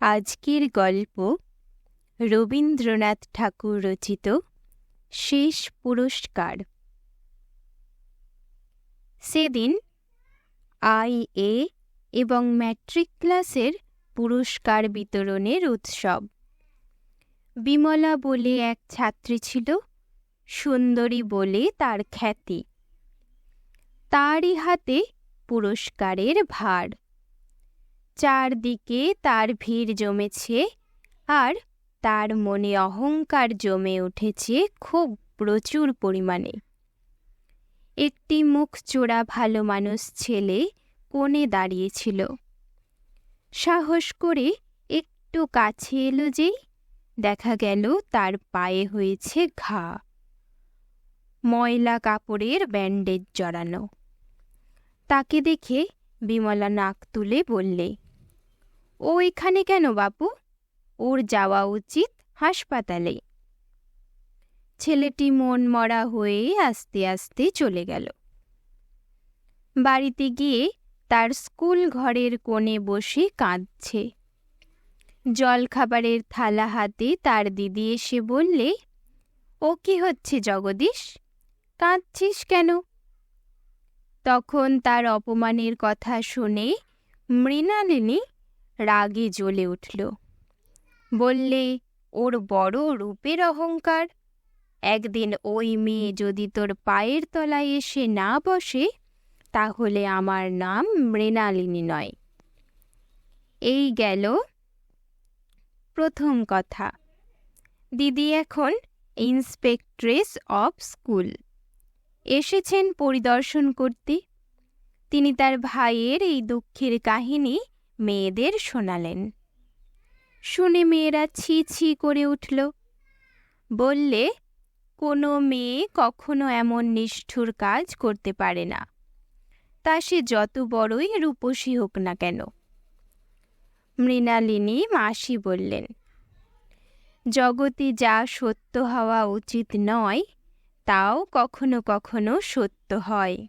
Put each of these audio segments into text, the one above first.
আজকের গল্প রবীন্দ্রনাথ ঠাকুর রচিত শেষ পুরস্কার। সেদিন আই এ এবং ম্যাট্রিক ক্লাসের পুরস্কার বিতরণের উৎসব। বিমলা বলে এক ছাত্রী ছিল, সুন্দরী বলে তার খ্যাতি। তারই হাতে পুরস্কারের ভার। চারদিকে তার ভিড় জমেছে আর তার মনে অহংকার জমে উঠেছে খুব প্রচুর পরিমাণে। একটি মুখ চোরা ভালো মানুষ ছেলে কোণে দাঁড়িয়েছিল। সাহস করে একটু কাছে এলো যেই দেখা গেল তার পায়ে হয়েছে ঘা। ময়লা কাপড়ের ব্যান্ডেজ জড়ানো। তাকে দেখে বিমলা নাক তুলে বললে ও এখানে কেন বাপু? ওর যাওয়া উচিত হাসপাতালে ছেলেটি মন মরা হয়ে আস্তে আস্তে চলে গেল। বাড়িতে গিয়ে তার স্কুল ঘরের কোণে বসে কাঁদছে। জল খাবারের থালা হাতে তার দিদি এসে বললে, ও কি হচ্ছে জগদীশ? কাঁদছিস কেন? তখন তার অপমানের কথা শুনে মৃণালিনী রাগে জ্বলে উঠল। বললে, ওর বড় রূপের অহংকার? একদিন ওই মেয়ে যদি তোর পায়ের তলায় এসে না বসে, তাহলে আমার নাম মৃণালিনী নয়। এই গেল প্রথম কথা। দিদি এখন ইন্সপেক্ট্রেস অফ স্কুল। এসেছেন পরিদর্শন করতে। তিনি তার ভাইয়ের এই দুঃখের কাহিনী মেয়েদের শোনালেন। শুনে মেয়েরা ছি ছি করে উঠল। বললে, কোনো মেয়ে কখনো এমন নিষ্ঠুর কাজ করতে পারে না। তা সে যত বড়ই রূপসী হোক না কেন। মৃণালিনী মাসি বললেন, জগতে যা সত্য হওয়া উচিত নয়, তাও কখনো কখনো সত্য হয়।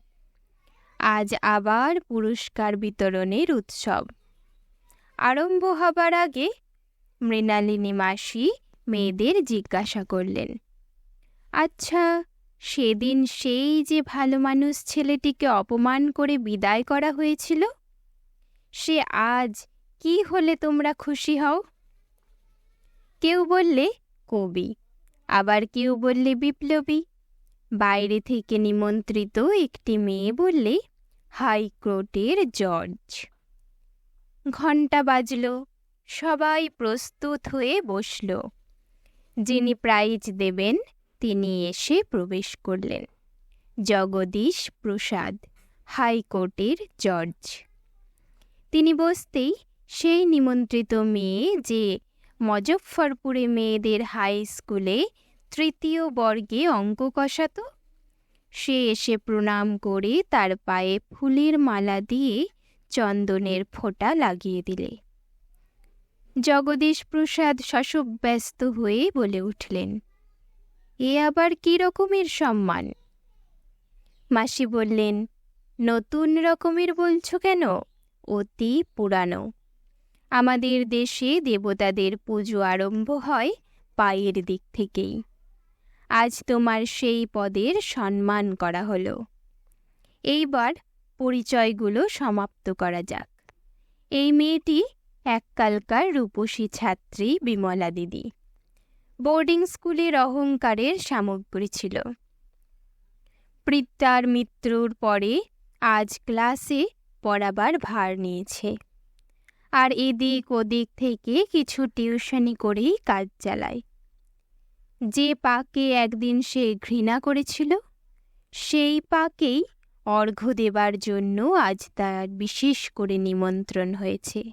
আজ আবার পুরস্কার বিতরণের উৎসব। আরম্ভ হবার আগে মৃণালিনী মাসি মেয়েদের জিজ্ঞাসা করলেন আচ্ছা সেদিন সেই যে ভালো মানুষ ছেলেটিকে অপমান করে বিদায় করা হয়েছিল, সে আজ কি হলে তোমরা খুশি হও? কেউ বললে, কবি। আবার কেউ বললে, বিপ্লবী। বাইরে থেকে নিমন্ত্রিত একটি মেয়ে বললে, হাইকোর্টের জজ। ঘণ্টা বাজল। সবাই প্রস্তুত হয়ে বসল। যিনি প্রাইজ দেবেন, তিনি এসে প্রবেশ করলেন। জগদীশ প্রসাদ, হাইকোর্টের জজ। তিনি বসতেই সেই নিমন্ত্রিত মেয়ে যে মজফ্ফরপুরে মেয়েদের হাই স্কুলে তৃতীয় বর্গে অঙ্ক কষাত, সে এসে প্রণাম করে তার পায়ে ফুলের মালা দিয়ে চন্দনের ফোঁটা লাগিয়ে দিলে। জগদীশ প্রসাদ শশব্যস্ত হয়ে বলে উঠলেন, এ আবার কী রকমের সম্মান? মাসি বললেন, নতুন রকমের বলছো কেন? অতি পুরানো। আমাদের দেশে দেবতাদের পুজো আরম্ভ হয় পায়ের দিক থেকেই। আজ তোমার সেই পদের সম্মান করা হলো। এইবার পরিচয়গুলো সমাপ্ত করা যাক। এই মেয়েটি এককালকার রূপসী ছাত্রী বিমলা দিদি। বোর্ডিং স্কুলের অহংকারের সামগ্রী ছিল। পৃত্তার মৃত্যুর পরে আজ ক্লাসে পড়াবার ভার নিয়েছে। আর এদিক ওদিক থেকে কিছু টিউশনি করেই কাজ চালায়। যে পাকে একদিন সে ঘৃণা করেছিল, সেই পাকেই অর্ঘ্য দেবার জন্য আজ তার বিশেষ করে নিমন্ত্রণ হয়েছে।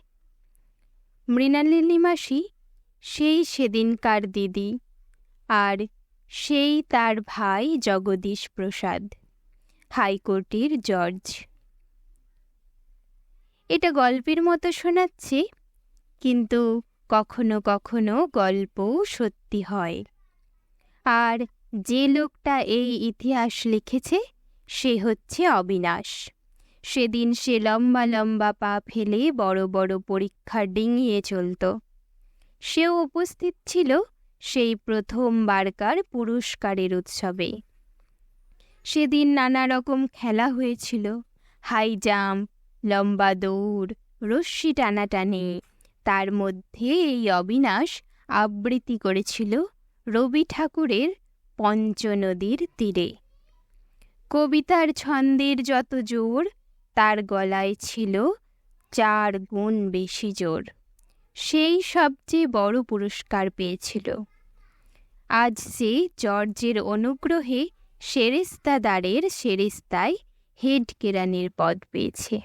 মৃণালিনী মাসি, সেই সেদিনকার দিদি আর সেই তার ভাই জগদীশ প্রসাদ, হাইকোর্টের জজ। এটা গল্পের মতো শোনাচ্ছে, কিন্তু কখনো কখনো গল্পও সত্যি হয়। আর যে লোকটা এই ইতিহাস লিখেছে সে হচ্ছে অবিনাশ। সেদিন সে লম্বা লম্বা পা ফেলে বড় বড় পরীক্ষা ডিঙিয়ে চলত। সেও উপস্থিত ছিল সেই প্রথমবারকার পুরস্কারের উৎসবে। সেদিন নানা রকম খেলা হয়েছিল। হাই জাম্প, লম্বা দৌড়, রশ্মি টানাটানি। তার মধ্যে এই অবিনাশ আবৃত্তি করেছিল রবি ঠাকুরের পঞ্চনদীর তীরে। কবিতার ছন্দের যত জোর, তার গলায় ছিল চার গুণ বেশি জোর। সেই সবচেয়ে বড় পুরস্কার পেয়েছিল। আজ সে জর্জের অনুগ্রহে সেরেস্তাদারের সেরেস্তায় হেড কেরানির পদ পেয়েছে।